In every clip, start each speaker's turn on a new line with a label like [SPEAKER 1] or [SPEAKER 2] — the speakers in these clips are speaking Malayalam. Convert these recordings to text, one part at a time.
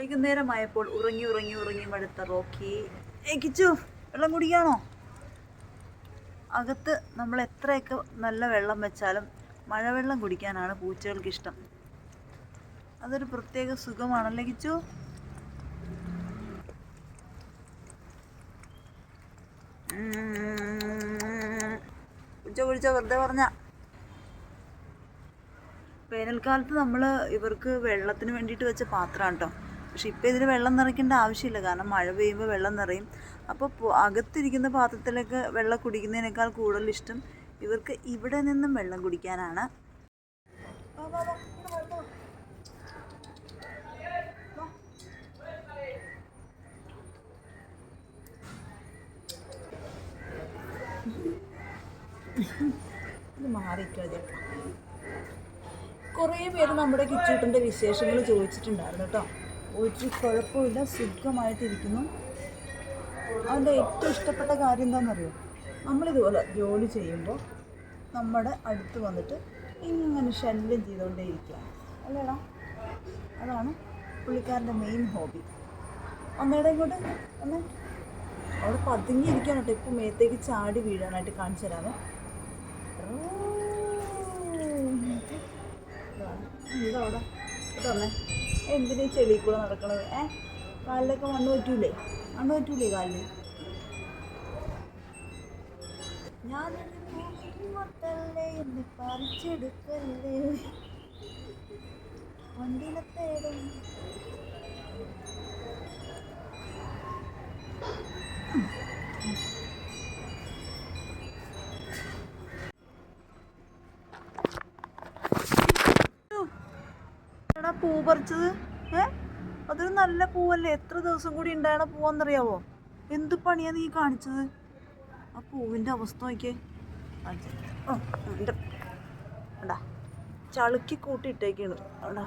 [SPEAKER 1] വൈകുന്നേരമായപ്പോൾ ഉറങ്ങി ഉറങ്ങി ഉറങ്ങി മടുത്ത റോക്കി ഏ കിച്ചു വെള്ളം കുടിക്കാണോ? അകത്ത് നമ്മൾ എത്രയൊക്കെ നല്ല വെള്ളം വെച്ചാലും മഴവെള്ളം കുടിക്കാനാണ് പൂച്ചകൾക്ക് ഇഷ്ടം അതൊരു പ്രത്യേക സുഖമാണല്ലേ കിച്ചു? കുടിച്ചോ കുടിച്ചോ വെറുതെ പറഞ്ഞ. വേനൽക്കാലത്ത് നമ്മൾ ഇവർക്ക് വെള്ളത്തിന് വേണ്ടിയിട്ട് വെച്ച പാത്രമാണ് കേട്ടോ പക്ഷെ ഇപ്പം ഇതിൽ വെള്ളം നിറയ്ക്കേണ്ട ആവശ്യമില്ല. കാരണം മഴ പെയ്യുമ്പോൾ വെള്ളം നിറയും. അപ്പോൾ അകത്തിരിക്കുന്ന പാത്രത്തിലേക്ക് വെള്ളം കുടിക്കുന്നതിനേക്കാൾ കൂടുതൽ ഇഷ്ടം ഇവർക്ക് ഇവിടെ നിന്നും വെള്ളം കുടിക്കാനാണ്. കുറേ പേര് നമ്മുടെ കിച്ചൂട്ടിന്റെ വിശേഷങ്ങൾ ചോദിച്ചിട്ടുണ്ടായിരുന്നു കേട്ടോ. ഒരു കുഴപ്പമില്ല സുഖമായിട്ടിരിക്കുന്നു. അവന്റെ ഏറ്റവും ഇഷ്ടപ്പെട്ട കാര്യം എന്താണെന്നറിയോ? നമ്മളിതുപോലെ ജോലി ചെയ്യുമ്പോൾ നമ്മുടെ അടുത്ത് വന്നിട്ട് ഇങ്ങനെ ശല്യം ചെയ്തുകൊണ്ടേ ഇരിക്കുക അല്ലേടാ? അതാണ് പുള്ളിക്കാരന്റെ മെയിൻ ഹോബി ഒന്നേടെ ഇങ്ങോട്ട് ഒന്ന്. അവിടെ പതുങ്ങിയിരിക്കാനായിട്ട് ഇപ്പം മേത്തേക്ക് ചാടി വീഴാനായിട്ട് കാണിച്ചു തരാമേ. എന്തിനാ ചെളി കൂടെ നടക്കണത്? ഏ? കാലിലൊക്കെ മണ്ണ് പറ്റൂലേ? മണ്ണ് പറ്റൂലേ കാലിൽ ഞാൻ മൊത്തല്ലേ എന്നെ പറിച്ചെടുക്കല്ലേ? വണ്ടിയിലെ എടാ പൂ പറിച്ചത്? ഏ? അതൊരു നല്ല പൂവല്ലേ? എത്ര ദിവസം കൂടി ഉണ്ടായണ പൂവെന്നറിയാവോ? എന്ത് പണിയാ നീ കാണിച്ചത്? ആ പൂവിന്റെ അവസ്ഥ നോക്കിയേ. എടാ ചളുക്കി കൂട്ടിയിട്ടേക്കാണ് എടാ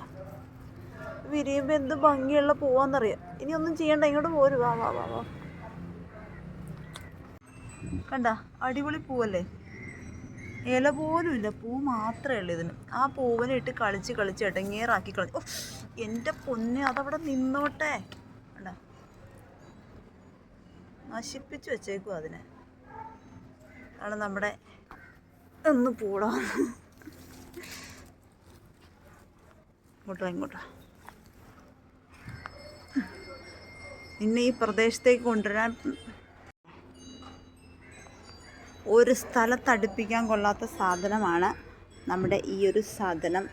[SPEAKER 1] വിരിയുമ്പോൾ എന്ത് ഭംഗിയുള്ള പൂവാന്നറിയാം. ഇനി ഒന്നും ചെയ്യണ്ട ഇങ്ങോട്ട് പോര്. വാ വാ വാ വാ. കണ്ട അടിപൊളി പൂവല്ലേ? ഇല പോലും ഇല്ല. പൂ മാത്രമേ ഉള്ളൂ ഇതിന്. ആ പൂവിനെ ഇട്ട് കളിച്ച് കളിച്ച് ഇടങ്ങേറാക്കി കളിച്ച് ഓ എന്റെ പൊന്നെ അതവിടെ നിന്നോട്ടെ. അല്ല നശിപ്പിച്ച് വെച്ചേക്കും അതിനെ. അവിടെ നമ്മുടെ ഒന്ന് പൂടാ. ഇങ്ങോട്ടോ ഇങ്ങോട്ടോ നിന്നെ ഈ പ്രദേശത്തേക്ക് കൊണ്ടുവരാൻ ഒരു സ്ഥലത്തടുപ്പിക്കാൻ കൊള്ളാത്ത സാധനമാണ് നമ്മുടെ ഈ ഒരു സാധനം.